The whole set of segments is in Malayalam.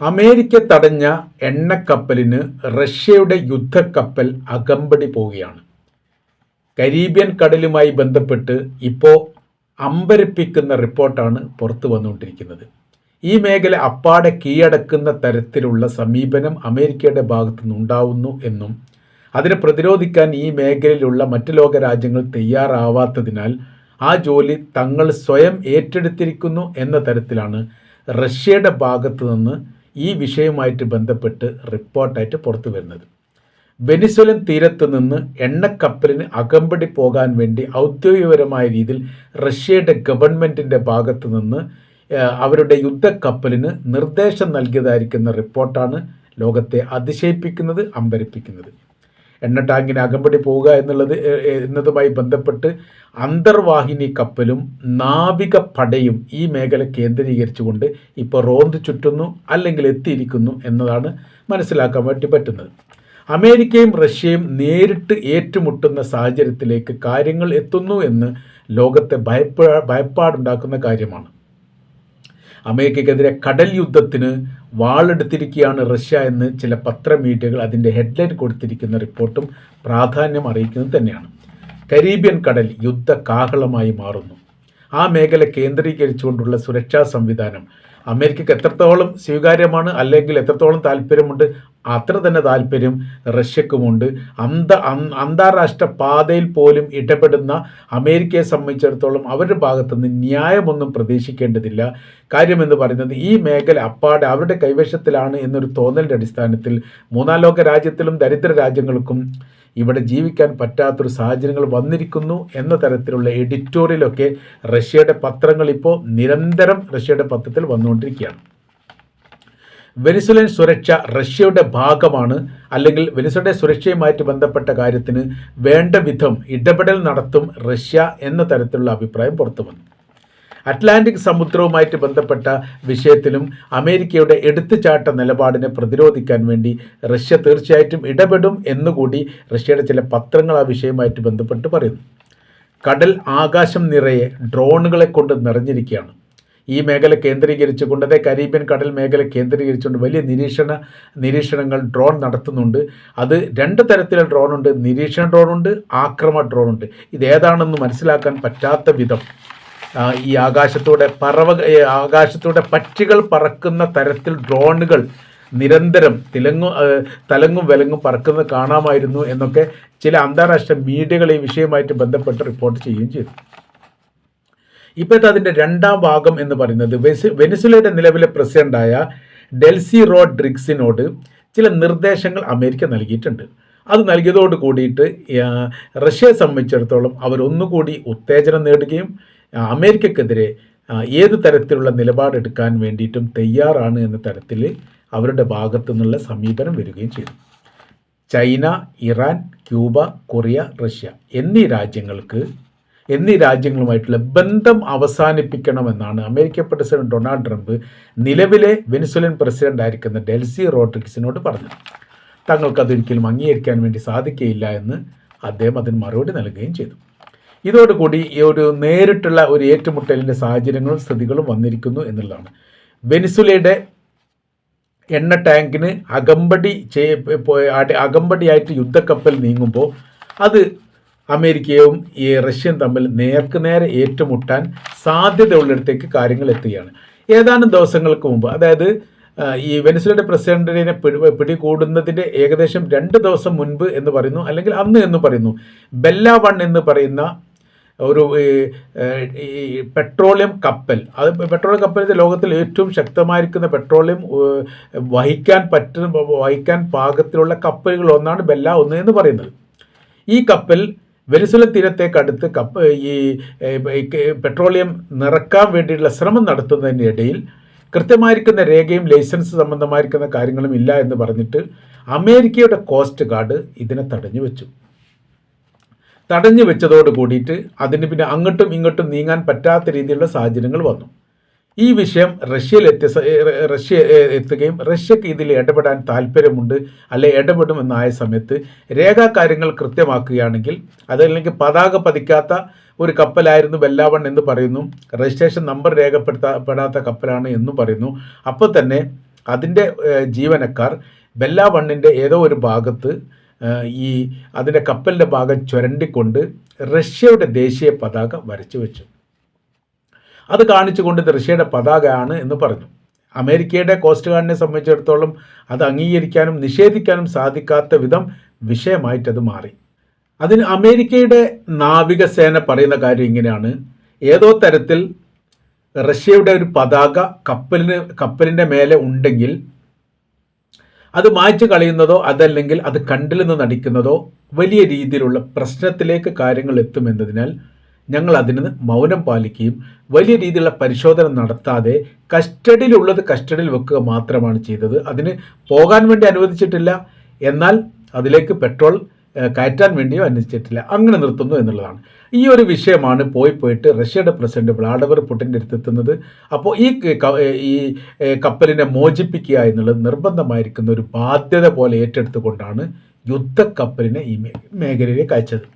അമേരിക്ക തടഞ്ഞ എണ്ണക്കപ്പലിന് റഷ്യയുടെ യുദ്ധക്കപ്പൽ അകമ്പടി പോവുകയാണ്. കരീബിയൻ കടലുമായി ബന്ധപ്പെട്ട് ഇപ്പോൾ അമ്പരപ്പിക്കുന്ന റിപ്പോർട്ടാണ് പുറത്തു വന്നുകൊണ്ടിരിക്കുന്നത്. ഈ മേഖല അപ്പാടെ കീഴടക്കുന്ന തരത്തിലുള്ള സമീപനം അമേരിക്കയുടെ ഭാഗത്തു നിന്നുണ്ടാവുന്നു എന്നും അതിനെ പ്രതിരോധിക്കാൻ ഈ മേഖലയിലുള്ള മറ്റ് ലോക രാജ്യങ്ങൾ തയ്യാറാവാത്തതിനാൽ ആ ജോലി തങ്ങൾ സ്വയം ഏറ്റെടുത്തിരിക്കുന്നു എന്ന തരത്തിലാണ് റഷ്യയുടെ ഭാഗത്തു നിന്ന് ഈ വിഷയവുമായിട്ട് ബന്ധപ്പെട്ട് റിപ്പോർട്ടായിട്ട് പുറത്തു വരുന്നത്. വെനിസ്വലൻ തീരത്ത് നിന്ന് എണ്ണക്കപ്പലിന് അകമ്പടി പോകാൻ വേണ്ടി ഔദ്യോഗികപരമായ രീതിയിൽ റഷ്യയുടെ ഗവൺമെന്റിന്റെ ഭാഗത്തു നിന്ന് അവരുടെ യുദ്ധക്കപ്പലിന് നിർദ്ദേശം നൽകിയതായിരിക്കുന്ന റിപ്പോർട്ടാണ് ലോകത്തെ അതിശയിപ്പിക്കുന്നത് അമ്പരിപ്പിക്കുന്നത്. എണ്ണ ടാങ്കിന് അകമ്പടി പോവുക എന്നുള്ളത് എന്നതുമായി ബന്ധപ്പെട്ട് അന്തർവാഹിനി കപ്പലും നാവിക പടയും ഈ മേഖല കേന്ദ്രീകരിച്ചുകൊണ്ട് ഇപ്പോൾ റോന്ത് ചുറ്റുന്നു അല്ലെങ്കിൽ എത്തിയിരിക്കുന്നു എന്നതാണ് മനസ്സിലാക്കാൻ വേണ്ടി പറ്റുന്നത്. അമേരിക്കയും റഷ്യയും നേരിട്ട് ഏറ്റുമുട്ടുന്ന സാഹചര്യത്തിലേക്ക് കാര്യങ്ങൾ എത്തുന്നു എന്ന് ലോകത്തെ ഭയപ്പാ ഭയപ്പാടുണ്ടാക്കുന്ന കാര്യമാണ്. അമേരിക്കയ്ക്കെതിരെ കടൽ യുദ്ധത്തിന് വാളെടുത്തിരിക്കുകയാണ് റഷ്യ എന്ന് ചില പത്രമീഡിയകൾ അതിന്റെ ഹെഡ്ലൈൻ കൊടുത്തിരിക്കുന്ന റിപ്പോർട്ടും പ്രാധാന്യം അറിയിക്കുന്നത് തന്നെയാണ്. കരീബിയൻ കടൽ യുദ്ധ കാഹളമായി മാറുന്നു. ആ മേഖല കേന്ദ്രീകരിച്ചുകൊണ്ടുള്ള സുരക്ഷാ സംവിധാനം അമേരിക്കക്ക് എത്രത്തോളം സ്വീകാര്യമാണ് അല്ലെങ്കിൽ എത്രത്തോളം താല്പര്യമുണ്ട് അത്ര തന്നെ താല്പര്യം റഷ്യക്കുമുണ്ട്. അന്ത അന്താരാഷ്ട്ര പാതയിൽ പോലും ഇടപെടുന്ന അമേരിക്കയെ സംബന്ധിച്ചിടത്തോളം അവരുടെ ഭാഗത്തുനിന്ന് ന്യായമൊന്നും പ്രതീക്ഷിക്കേണ്ടതില്ല. കാര്യമെന്ന് പറയുന്നത് ഈ മേഖല അപ്പാടെ അവരുടെ കൈവശത്തിലാണ് എന്നൊരു തോന്നലിന്റെ അടിസ്ഥാനത്തിൽ മൂന്നാം ലോക രാജ്യത്തിലും ദരിദ്ര രാജ്യങ്ങൾക്കും ഇവിടെ ജീവിക്കാൻ പറ്റാത്തൊരു സാഹചര്യങ്ങൾ വന്നിരിക്കുന്നു എന്ന തരത്തിലുള്ള എഡിറ്റോറിയലൊക്കെ റഷ്യയുടെ പത്രങ്ങൾ ഇപ്പോൾ നിരന്തരം റഷ്യയുടെ പത്രത്തിൽ വന്നുകൊണ്ടിരിക്കുകയാണ്. വെനിസുലൻ സുരക്ഷ റഷ്യയുടെ ഭാഗമാണ്. അല്ലെങ്കിൽ വെനിസുലയുടെ സുരക്ഷയുമായിട്ട് ബന്ധപ്പെട്ട കാര്യത്തിന് വേണ്ട വിധം ഇടപെടൽ നടത്തും റഷ്യ എന്ന തരത്തിലുള്ള അഭിപ്രായം പുറത്തു വന്നു അറ്റ്ലാന്റിക് സമുദ്രവുമായിട്ട് ബന്ധപ്പെട്ട വിഷയത്തിലും അമേരിക്കയുടെ എടുത്തുചാട്ട നിലപാടിനെ പ്രതിരോധിക്കാൻ വേണ്ടി റഷ്യ തീർച്ചയായിട്ടും ഇടപെടും എന്നുകൂടി റഷ്യയുടെ ചില പത്രങ്ങൾ ആ വിഷയവുമായിട്ട് ബന്ധപ്പെട്ട് പറയുന്നു. കടൽ ആകാശം നിറയെ ഡ്രോണുകളെ കൊണ്ട് നിറഞ്ഞിരിക്കുകയാണ്. ഈ മേഖല കേന്ദ്രീകരിച്ചുകൊണ്ട് അതേ കരീബിയൻ കടൽ മേഖല കേന്ദ്രീകരിച്ചുകൊണ്ട് വലിയ നിരീക്ഷണ നിരീക്ഷണങ്ങൾ ഡ്രോൺ നടത്തുന്നുണ്ട്. അത് രണ്ട് തരത്തിലുള്ള ഡ്രോണുണ്ട്. നിരീക്ഷണ ഡ്രോണുണ്ട് ആക്രമ ഡ്രോണുണ്ട്. ഇതേതാണെന്ന് മനസ്സിലാക്കാൻ പറ്റാത്ത വിധം ഈ ആകാശത്തൂടെ പറവ ആകാശത്തൂടെ പക്ഷികൾ പറക്കുന്ന തരത്തിൽ ഡ്രോണുകൾ നിരന്തരം തിലങ്ങും തലങ്ങും വിലങ്ങും പറക്കുന്നത് കാണാമായിരുന്നു എന്നൊക്കെ ചില അന്താരാഷ്ട്ര മീഡിയകൾ ഈ വിഷയമായിട്ട് ബന്ധപ്പെട്ട് റിപ്പോർട്ട് ചെയ്യുകയും ചെയ്തു. ഇപ്പോഴത്തെ അതിന്റെ രണ്ടാം ഭാഗം എന്ന് പറയുന്നത് വെനിസുലയുടെ നിലവിലെ പ്രസിഡന്റായ ഡെൽസി റോഡ് ഡ്രിഗ്സിനോട് ചില നിർദ്ദേശങ്ങൾ അമേരിക്ക നൽകിയിട്ടുണ്ട്. അത് നൽകിയതോട് കൂടിയിട്ട് റഷ്യയെ സംബന്ധിച്ചിടത്തോളം അവരൊന്നുകൂടി ഉത്തേജനം നേടുകയും അമേരിക്കക്കെതിരെ ഏത് തരത്തിലുള്ള നിലപാടെടുക്കാൻ വേണ്ടിയിട്ടും തയ്യാറാണ് എന്ന തരത്തിൽ അവരുടെ ഭാഗത്തു നിന്നുള്ള സമീപനം വരികയും ചെയ്തു. China Iran Cuba Korea Russia എന്നീ രാജ്യങ്ങൾക്ക് എന്നീ രാജ്യങ്ങളുമായിട്ടുള്ള ബന്ധം അവസാനിപ്പിക്കണമെന്നാണ് അമേരിക്ക പ്രസിഡന്റ് ഡൊണാൾഡ് ട്രംപ് നിലവിലെ വെനിസുലൻ പ്രസിഡന്റ് ആയിരിക്കുന്ന ഡെൽസി റോഡ്രിക്സിനോട് പറഞ്ഞത്. തങ്ങൾക്കതൊരിക്കലും അംഗീകരിക്കാൻ വേണ്ടി സാധിക്കുകയില്ല എന്ന് അദ്ദേഹം അതിന് മറുപടി നൽകുകയും ചെയ്തു. ഇതോടുകൂടി ഒരു നേരിട്ടുള്ള ഒരു ഏറ്റുമുട്ടലിന്റെ സാഹചര്യങ്ങളും സ്ഥിതികളും വന്നിരിക്കുന്നു എന്നുള്ളതാണ്. വെനിസുലയുടെ എണ്ണ ടാങ്കിന് അകമ്പടി അകമ്പടിയായിട്ട് യുദ്ധക്കപ്പൽ നീങ്ങുമ്പോൾ അത് അമേരിക്കയും ഈ റഷ്യയും തമ്മിൽ നേർക്ക് നേരെ ഏറ്റുമുട്ടാൻ സാധ്യതയുള്ളിടത്തേക്ക് കാര്യങ്ങൾ എത്തുകയാണ്. ഏതാനും ദിവസങ്ങൾക്ക് മുമ്പ് അതായത് ഈ വെനിസുലയുടെ പ്രസിഡന്റിനെ പിടി പിടികൂടുന്നതിന്റെ ഏകദേശം രണ്ട് ദിവസം മുൻപ് എന്ന് പറയുന്നു അല്ലെങ്കിൽ അന്ന് എന്ന് പറയുന്നു ബെല്ല വൺ എന്ന് പറയുന്ന ഒരു ഈ പെട്രോളിയം കപ്പൽ. അത് പെട്രോളിയം കപ്പലിന്റെ ലോകത്തിൽ ഏറ്റവും ശക്തമായിരിക്കുന്ന പെട്രോളിയം വഹിക്കാൻ പറ്റുന്ന വഹിക്കാൻ പാകത്തിലുള്ള കപ്പലുകൾ ഒന്നാണ് ബെല്ല ഒന്ന് എന്ന് പറയുന്നത്. ഈ കപ്പൽ വെനിസുല തീരത്തേക്കടുത്ത് കപ്പ ഈ പെട്രോളിയം നിറക്കാൻ വേണ്ടിയിട്ടുള്ള ശ്രമം നടത്തുന്നതിനിടയിൽ കൃത്യമായിരിക്കുന്ന രേഖയും ലൈസൻസ് സംബന്ധമായിരിക്കുന്ന കാര്യങ്ങളും ഇല്ല എന്ന് പറഞ്ഞിട്ട് അമേരിക്കയുടെ കോസ്റ്റ് ഗാർഡ് ഇതിനെ തടഞ്ഞു വെച്ചു. തടഞ്ഞു വെച്ചതോട് കൂടിയിട്ട് അതിന് പിന്നെ അങ്ങോട്ടും ഇങ്ങോട്ടും നീങ്ങാൻ പറ്റാത്ത രീതിയിലുള്ള സാഹചര്യങ്ങൾ വന്നു. ഈ വിഷയം റഷ്യയിൽ എത്തിയ റഷ്യ എത്തുകയും റഷ്യക്ക് ഇതിൽ ഇടപെടാൻ താല്പര്യമുണ്ട് അല്ലെ ഇടപെടുമെന്നായ സമയത്ത് രേഖാകാര്യങ്ങൾ കൃത്യമാക്കുകയാണെങ്കിൽ അതല്ലെങ്കിൽ പതാക പതിക്കാത്ത ഒരു കപ്പലായിരുന്നു ബെല്ലാവൺ എന്ന് പറയുന്നു. രജിസ്ട്രേഷൻ നമ്പർ രേഖപ്പെടുത്തപ്പെടാത്ത കപ്പലാണ് എന്നും പറയുന്നു. അപ്പോൾ തന്നെ അതിന്റെ ജീവനക്കാർ ബെല്ലാവണ്ണിന്റെ ഏതോ ഒരു ഭാഗത്ത് ഈ അതിന്റെ കപ്പലിന്റെ ഭാഗം ചുരണ്ടിക്കൊണ്ട് റഷ്യയുടെ ദേശീയ പതാക വരച്ചു വെച്ചു. അത് കാണിച്ചുകൊണ്ട് ഇത് റഷ്യയുടെ പതാകയാണ് എന്ന് പറഞ്ഞു. അമേരിക്കയുടെ കോസ്റ്റ് ഗാർഡിനെ സംബന്ധിച്ചിടത്തോളം അത് അംഗീകരിക്കാനും നിഷേധിക്കാനും സാധിക്കാത്ത വിധം വിഷയമായിട്ടത് മാറി. അതിന് അമേരിക്കയുടെ നാവികസേന പറയുന്ന കാര്യം ഇങ്ങനെയാണ്. ഏതോ തരത്തിൽ റഷ്യയുടെ ഒരു പതാക കപ്പലിന് കപ്പലിന്റെ മേലെ ഉണ്ടെങ്കിൽ അത് മായ്ച്ചു കളയുന്നതോ അതല്ലെങ്കിൽ അത് കണ്ടിൽ നിന്ന് നടിക്കുന്നതോ വലിയ രീതിയിലുള്ള പ്രശ്നത്തിലേക്ക് കാര്യങ്ങൾ എത്തുമെന്നതിനാൽ ഞങ്ങൾ അതിന് മൗനം പാലിക്കുകയും വലിയ രീതിയിലുള്ള പരിശോധന നടത്താതെ കസ്റ്റഡിയിലുള്ളത് കസ്റ്റഡിയിൽ വെക്കുക മാത്രമാണ് ചെയ്തത്. അതിന് പോകാൻ വേണ്ടി അനുവദിച്ചിട്ടില്ല. എന്നാൽ അതിലേക്ക് പെട്രോൾ കയറ്റാൻ വേണ്ടിയോ അനുവദിച്ചിട്ടില്ല അങ്ങനെ നിർത്തുന്നു എന്നുള്ളതാണ്. ഈ ഒരു വിഷയമാണ് പോയി പോയിട്ട് റഷ്യയുടെ പ്രസിഡന്റ് വ്ളാഡിമിർ പുടിന്റെ അടുത്തെത്തുന്നത് അപ്പോൾ ഈ ഈ കപ്പലിനെ മോചിപ്പിക്കുക എന്നുള്ളത് നിർബന്ധമായിരിക്കുന്ന ഒരു ബാധ്യത പോലെ ഏറ്റെടുത്തുകൊണ്ടാണ് യുദ്ധക്കപ്പലിനെ ഈ മേഖലയിലേക്ക് അയച്ചത്.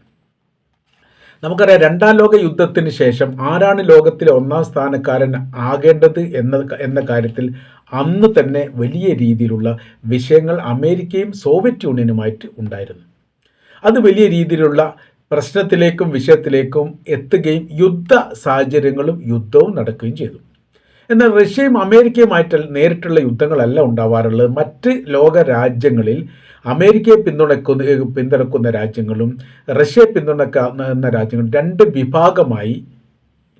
നമുക്കറിയാം രണ്ടാം ലോക യുദ്ധത്തിന് ശേഷം ആരാണ് ലോകത്തിലെ ഒന്നാം സ്ഥാനക്കാരൻ ആകേണ്ടത് എന്ന എന്ന കാര്യത്തിൽ അന്ന് തന്നെ വലിയ രീതിയിലുള്ള വിഷയങ്ങൾ അമേരിക്കയും സോവിയറ്റ് യൂണിയനുമായിട്ട് ഉണ്ടായിരുന്നു. അത് വലിയ രീതിയിലുള്ള പ്രശ്നത്തിലേക്കും വിഷയത്തിലേക്കും എത്തുകയും യുദ്ധ സാഹചര്യങ്ങളും യുദ്ധവും നടക്കുകയും ചെയ്തു. എന്നാൽ റഷ്യയും അമേരിക്കയുമായിട്ട് നേരിട്ടുള്ള യുദ്ധങ്ങളല്ല ഉണ്ടാവാറുള്ളത്. മറ്റ് ലോക രാജ്യങ്ങളിൽ അമേരിക്കയെ പിന്തുണക്കുന്ന പിന്തുണക്കുന്ന രാജ്യങ്ങളും റഷ്യയെ പിന്തുണക്കുന്ന രാജ്യങ്ങളും രണ്ട് വിഭാഗമായി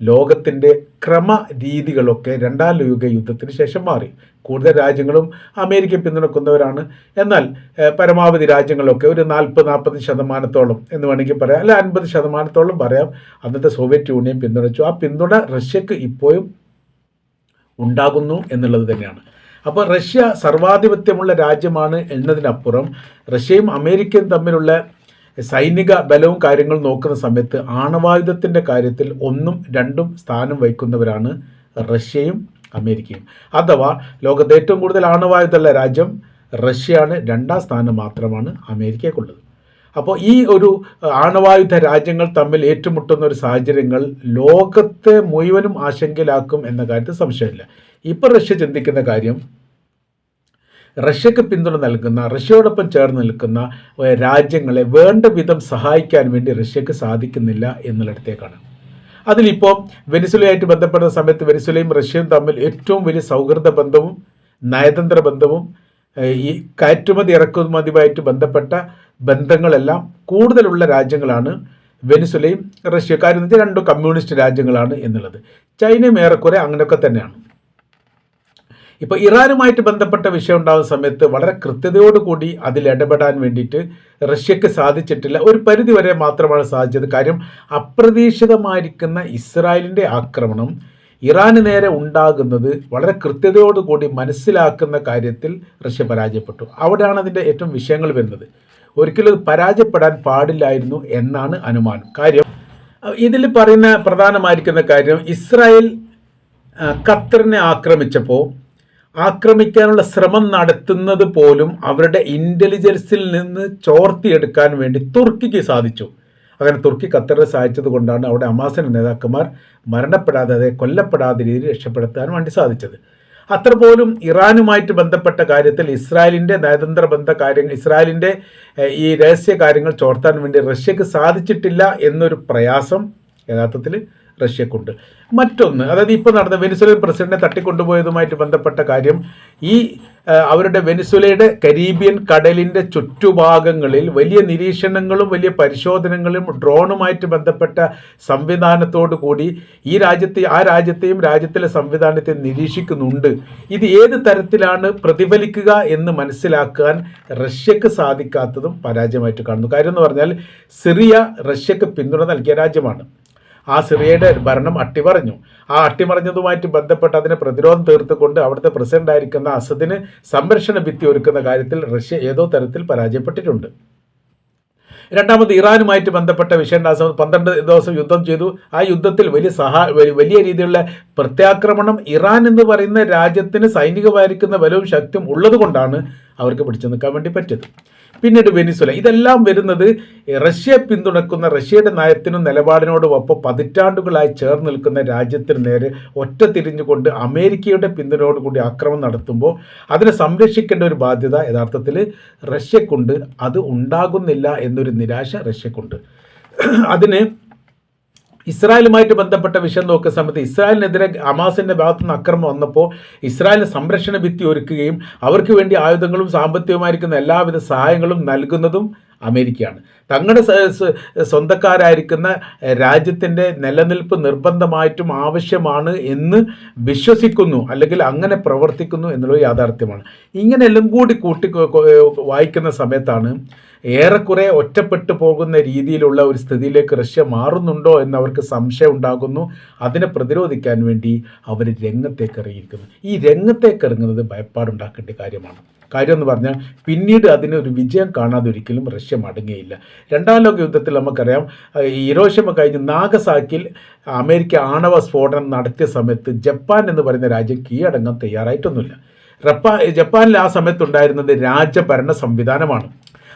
ലോകത്തിന്റെ ക്രമരീതികളൊക്കെ രണ്ടാം ലോക യുദ്ധത്തിന് ശേഷം മാറി. കൂടുതൽ രാജ്യങ്ങളും അമേരിക്ക പിന്തുണക്കുന്നവരാണ്. എന്നാൽ പരമാവധി രാജ്യങ്ങളൊക്കെ ഒരു നാൽപ്പത് നാൽപ്പത് ശതമാനത്തോളം എന്ന് വേണമെങ്കിൽ പറയാം. അല്ല അൻപത് ശതമാനത്തോളം പറയാം. അന്നത്തെ സോവിയറ്റ് യൂണിയൻ പിന്തുണച്ചു. ആ പിന്തുണ റഷ്യക്ക് ഇപ്പോഴും ഉണ്ടാകുന്നു എന്നുള്ളത് തന്നെയാണ്. അപ്പോൾ റഷ്യ സർവാധിപത്യമുള്ള രാജ്യമാണ് എന്നതിനപ്പുറം റഷ്യയും അമേരിക്കയും തമ്മിലുള്ള സൈനിക ബലവും കാര്യങ്ങളും നോക്കുന്ന സമയത്ത് ആണവായുധത്തിന്റെ കാര്യത്തിൽ ഒന്നും രണ്ടും സ്ഥാനം വഹിക്കുന്നവരാണ് റഷ്യയും അമേരിക്കയും. അഥവാ ലോകത്തെ ഏറ്റവും കൂടുതൽ ആണവായുധമുള്ള രാജ്യം റഷ്യയാണ്. രണ്ടാം സ്ഥാനം മാത്രമാണ് അമേരിക്കയ്ക്കുള്ളത്. അപ്പോൾ ഈ ഒരു ആണവായുധ രാജ്യങ്ങൾ തമ്മിൽ ഏറ്റുമുട്ടുന്ന ഒരു സാഹചര്യങ്ങൾ ലോകത്തെ മുഴുവനും ആശങ്കയിലാക്കും എന്ന കാര്യത്തിൽ സംശയമില്ല. ഇപ്പോൾ റഷ്യ ചിന്തിക്കുന്ന കാര്യം റഷ്യക്ക് പിന്തുണ നൽകുന്ന റഷ്യയോടൊപ്പം ചേർന്ന് നിൽക്കുന്ന രാജ്യങ്ങളെ വേണ്ട വിധം സഹായിക്കാൻ വേണ്ടി റഷ്യക്ക് സാധിക്കുന്നില്ല എന്നുള്ളിടത്തേക്കാണ്. അതിലിപ്പോൾ വെനിസുലയായിട്ട് ബന്ധപ്പെടുന്ന സമയത്ത് വെനിസുലയും റഷ്യയും തമ്മിൽ ഏറ്റവും വലിയ സൗഹൃദ ബന്ധവും നയതന്ത്ര ബന്ധവും ഈ കയറ്റുമതി ഇറക്കുമതിയുമായിട്ട് ബന്ധപ്പെട്ട ബന്ധങ്ങളെല്ലാം കൂടുതലുള്ള രാജ്യങ്ങളാണ് വെനിസുലയും റഷ്യ. കാര്യം രണ്ടും കമ്മ്യൂണിസ്റ്റ് രാജ്യങ്ങളാണ് എന്നുള്ളത്. ചൈനയും ഏറെക്കുറെ അങ്ങനെയൊക്കെ തന്നെയാണ്. ഇപ്പോൾ ഇറാനുമായിട്ട് ബന്ധപ്പെട്ട വിഷയം ഉണ്ടാകുന്ന സമയത്ത് വളരെ കൃത്യതയോടുകൂടി അതിൽ ഇടപെടാൻ വേണ്ടിയിട്ട് റഷ്യക്ക് സാധിച്ചിട്ടില്ല. ഒരു പരിധി വരെ മാത്രമാണ് സാധിച്ചത്. കാര്യം അപ്രതീക്ഷിതമായിരിക്കുന്ന ഇസ്രായേലിന്റെ ആക്രമണം ഇറാന് നേരെ ഉണ്ടാകുന്നത് വളരെ കൃത്യതയോടുകൂടി മനസ്സിലാക്കുന്ന കാര്യത്തിൽ റഷ്യ പരാജയപ്പെട്ടു. അവിടെയാണ് അതിന്റെ ഏറ്റവും വിഷയങ്ങൾ വരുന്നത്. ഒരിക്കലും പരാജയപ്പെടാൻ പാടില്ലായിരുന്നു എന്നാണ് അനുമാനം. കാര്യം ഇതിൽ പറയുന്ന പ്രധാനമായിരിക്കുന്ന കാര്യം ഇസ്രായേൽ ഖത്തറിനെ ആക്രമിച്ചപ്പോൾ ആക്രമിക്കാനുള്ള ശ്രമം നടത്തുന്നത് പോലും അവരുടെ ഇന്റലിജൻസിൽ നിന്ന് ചോർത്തിയെടുക്കാൻ വേണ്ടി തുർക്കിക്ക് സാധിച്ചു. അങ്ങനെ തുർക്കി ഖത്തറിനെ സഹായിച്ചത് കൊണ്ടാണ് അവിടെ അമാസൻ നേതാക്കന്മാർ മരണപ്പെടാതെ അതെ കൊല്ലപ്പെടാതെ രീതിയിൽ രക്ഷപ്പെടുത്താൻ വേണ്ടി സാധിച്ചത്. അത്ര പോലും ഇറാനുമായിട്ട് ബന്ധപ്പെട്ട കാര്യത്തിൽ ഇസ്രായേലിന്റെ നയതന്ത്ര ബന്ധ കാര്യങ്ങൾ ഇസ്രായേലിന്റെ ഈ രഹസ്യ കാര്യങ്ങൾ ചോർത്താൻ വേണ്ടി റഷ്യക്ക് സാധിച്ചിട്ടില്ല എന്നൊരു പ്രയാസം യഥാർത്ഥത്തിൽ റഷ്യക്കുണ്ട്. മറ്റൊന്ന് അതായത് ഇപ്പോൾ നടന്ന വെനിസുലൻ പ്രസിഡന്റിനെ തട്ടിക്കൊണ്ടുപോയതുമായിട്ട് ബന്ധപ്പെട്ട കാര്യം ഈ അവരുടെ വെനിസുലയുടെ കരീബിയൻ കടലിന്റെ ചുറ്റുഭാഗങ്ങളിൽ വലിയ നിരീക്ഷണങ്ങളും വലിയ പരിശോധനകളും ഡ്രോണുമായിട്ട് ബന്ധപ്പെട്ട സംവിധാനത്തോടു കൂടി ഈ രാജ്യത്തെ ആ രാജ്യത്തെയും രാജ്യത്തിലെ സംവിധാനത്തെ നിരീക്ഷിക്കുന്നുണ്ട്. ഇത് ഏത് തരത്തിലാണ് പ്രതിഫലിക്കുക എന്ന് മനസ്സിലാക്കാൻ റഷ്യക്ക് സാധിക്കാത്തതും പരാജയമായിട്ട് കാണുന്നു. കാര്യം എന്ന് പറഞ്ഞാൽ സിറിയ റഷ്യക്ക് പിന്തുണ നൽകിയ രാജ്യമാണ്. ആ സിറിയയുടെ ഭരണം അട്ടിമറിഞ്ഞു. ആ അട്ടിമറിഞ്ഞതുമായിട്ട് ബന്ധപ്പെട്ട് അതിനെ പ്രതിരോധം തീർത്തുകൊണ്ട് അവിടുത്തെ പ്രസിഡന്റ് ആയിരിക്കുന്ന അസദിന് സംരക്ഷണ ഭിത്തി ഒരുക്കുന്ന കാര്യത്തിൽ റഷ്യ ഏതോ തരത്തിൽ പരാജയപ്പെട്ടിട്ടുണ്ട്. രണ്ടാമത് ഇറാനുമായിട്ട് ബന്ധപ്പെട്ട വിഷയം ഉണ്ടായ പന്ത്രണ്ട് ദിവസം യുദ്ധം ചെയ്തു. ആ യുദ്ധത്തിൽ വലിയ സഹാ വലിയ രീതിയിലുള്ള പ്രത്യാക്രമണം ഇറാൻ എന്ന് പറയുന്ന രാജ്യത്തിന് സൈനികമായിരിക്കുന്ന ബലവും ശക്തിയും ഉള്ളതുകൊണ്ടാണ് അവർക്ക് പിടിച്ചു നിൽക്കാൻ വേണ്ടി പറ്റിയത്. പിന്നീട് വെനിസ്വല. ഇതെല്ലാം വരുന്നത് റഷ്യയെ പിന്തുണക്കുന്ന റഷ്യയുടെ നയത്തിനും നിലപാടിനോടും ഒപ്പം പതിറ്റാണ്ടുകളായി ചേർന്ന് നിൽക്കുന്ന രാജ്യത്തിന് നേരെ ഒറ്റ തിരിഞ്ഞുകൊണ്ട് അമേരിക്കയുടെ പിന്തുണയോടുകൂടി ആക്രമണം നടത്തുമ്പോൾ അതിനെ സംരക്ഷിക്കേണ്ട ഒരു ബാധ്യത യഥാർത്ഥത്തിൽ റഷ്യക്കുണ്ട്. അത് ഉണ്ടാകുന്നില്ല എന്നൊരു നിരാശ റഷ്യക്കുണ്ട്. അതിന് ഇസ്രായേലുമായിട്ട് ബന്ധപ്പെട്ട വിഷയം നോക്കുന്ന സമയത്ത് ഇസ്രായേലിനെതിരെ ഹമാസിന്റെ ഭാഗത്തു നിന്ന് അക്രമം വന്നപ്പോൾ ഇസ്രായേലിന് സംരക്ഷണ ഭിത്തി ഒരുക്കുകയും അവർക്ക് വേണ്ടി ആയുധങ്ങളും സാമ്പത്തികമായിരിക്കുന്ന എല്ലാവിധ സഹായങ്ങളും നൽകുന്നതും അമേരിക്കയാണ്. തങ്ങളുടെ സ്വന്തക്കാരായിരിക്കുന്ന രാജ്യത്തിന്റെ നിലനിൽപ്പ് നിർബന്ധമായിട്ടും ആവശ്യമാണ് എന്ന് വിശ്വസിക്കുന്നു അല്ലെങ്കിൽ അങ്ങനെ പ്രവർത്തിക്കുന്നു എന്നുള്ളത് യാഥാർത്ഥ്യമാണ്. ഇങ്ങനെ എല്ലാം കൂടി കൂട്ടി വായിക്കുന്ന സമയത്താണ് ഏറെക്കുറെ ഒറ്റപ്പെട്ടു പോകുന്ന രീതിയിലുള്ള ഒരു സ്ഥിതിയിലേക്ക് റഷ്യ മാറുന്നുണ്ടോ എന്ന് അവർക്ക് സംശയം ഉണ്ടാകുന്നു. അതിനെ പ്രതിരോധിക്കാൻ വേണ്ടി അവർ രംഗത്തേക്ക് ഇറങ്ങിയിരിക്കുന്നു. ഈ രംഗത്തേക്ക് ഇറങ്ങുന്നത് ഭയപ്പാടുണ്ടാക്കേണ്ട കാര്യമാണ്. കാര്യം എന്ന് പറഞ്ഞാൽ പിന്നീട് അതിന് ഒരു വിജയം കാണാതെ ഒരിക്കലും റഷ്യ മടങ്ങിയില്ല. രണ്ടാം ലോക യുദ്ധത്തിൽ നമുക്കറിയാം ഇരോഷമ കഴിഞ്ഞ് നാഗസാക്കിൽ അമേരിക്ക ആണവ സ്ഫോടനം നടത്തിയ സമയത്ത് ജപ്പാൻ എന്ന് പറയുന്ന രാജ്യം കീഴടങ്ങാൻ തയ്യാറായിട്ടൊന്നുമില്ല. ജപ്പാനിൽ ആ സമയത്തുണ്ടായിരുന്നത് രാജ്യഭരണ സംവിധാനമാണ്.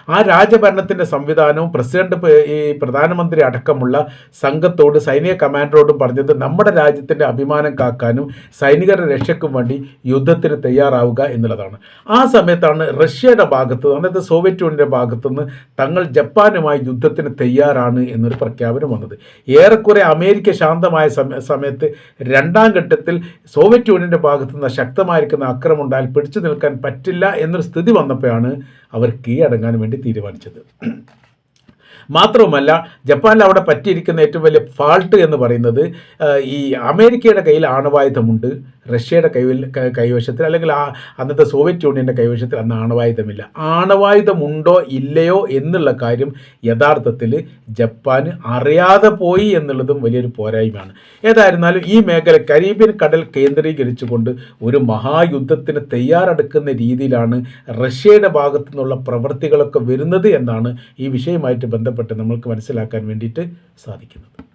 ആ രാജഭരണത്തിന്റെ സംവിധാനവും പ്രസിഡന്റ് ഈ പ്രധാനമന്ത്രി അടക്കമുള്ള സംഘത്തോട് സൈനിക കമാൻഡറോടും പറഞ്ഞത് നമ്മുടെ രാജ്യത്തിന്റെ അഭിമാനം കാക്കാനും സൈനികരുടെ രക്ഷയ്ക്കും വേണ്ടി യുദ്ധത്തിന് തയ്യാറാവുക എന്നുള്ളതാണ്. ആ സമയത്താണ് റഷ്യയുടെ ഭാഗത്ത് അതായത് സോവിയറ്റ് യൂണിയന്റെ ഭാഗത്തുനിന്ന് തങ്ങൾ ജപ്പാനുമായി യുദ്ധത്തിന് തയ്യാറാണ് എന്നൊരു പ്രഖ്യാപനം വന്നത്. ഏറെക്കുറെ അമേരിക്ക ശാന്തമായ സമയത്ത് രണ്ടാം ഘട്ടത്തിൽ സോവിയറ്റ് യൂണിയന്റെ ഭാഗത്തു നിന്ന് ശക്തമായിരിക്കുന്ന ആക്രമണം ഉണ്ടായാൽ പിടിച്ചു നിൽക്കാൻ പറ്റില്ല എന്നൊരു സ്ഥിതി വന്നപ്പോഴാണ് അവർ കീഴടങ്ങാൻ വേണ്ടി തീരുമാനിച്ചത്. മാത്രവുമല്ല ജപ്പാനിൽ അവിടെ പറ്റിയിരിക്കുന്ന ഏറ്റവും വലിയ ഫാൾട്ട് എന്ന് പറയുന്നത് ഈ അമേരിക്കയുടെ കയ്യിൽ ആണവായുധമുണ്ട്. റഷ്യയുടെ കൈവിൽ കൈവശത്തിൽ അല്ലെങ്കിൽ ആ അന്നത്തെ സോവിയറ്റ് യൂണിയന്റെ കൈവശത്തിൽ അന്ന് ആണവായുധമില്ല. ആണവായുധമുണ്ടോ ഇല്ലയോ എന്നുള്ള കാര്യം യഥാർത്ഥത്തിൽ ജപ്പാൻ അറിയാതെ പോയി എന്നുള്ളതും വലിയൊരു പോരായ്മയാണ്. ഏതായിരുന്നാലും ഈ മേഖല കരീബിയൻ കടൽ കേന്ദ്രീകരിച്ചുകൊണ്ട് ഒരു മഹായുദ്ധത്തിന് തയ്യാറെടുക്കുന്ന രീതിയിലാണ് റഷ്യയുടെ ഭാഗത്തു നിന്നുള്ള പ്രവൃത്തികളൊക്കെ വരുന്നത് എന്നാണ് ഈ വിഷയമായിട്ട് ബന്ധപ്പെട്ട് നമ്മൾക്ക് മനസ്സിലാക്കാൻ വേണ്ടിയിട്ട് സാധിക്കുന്നത്.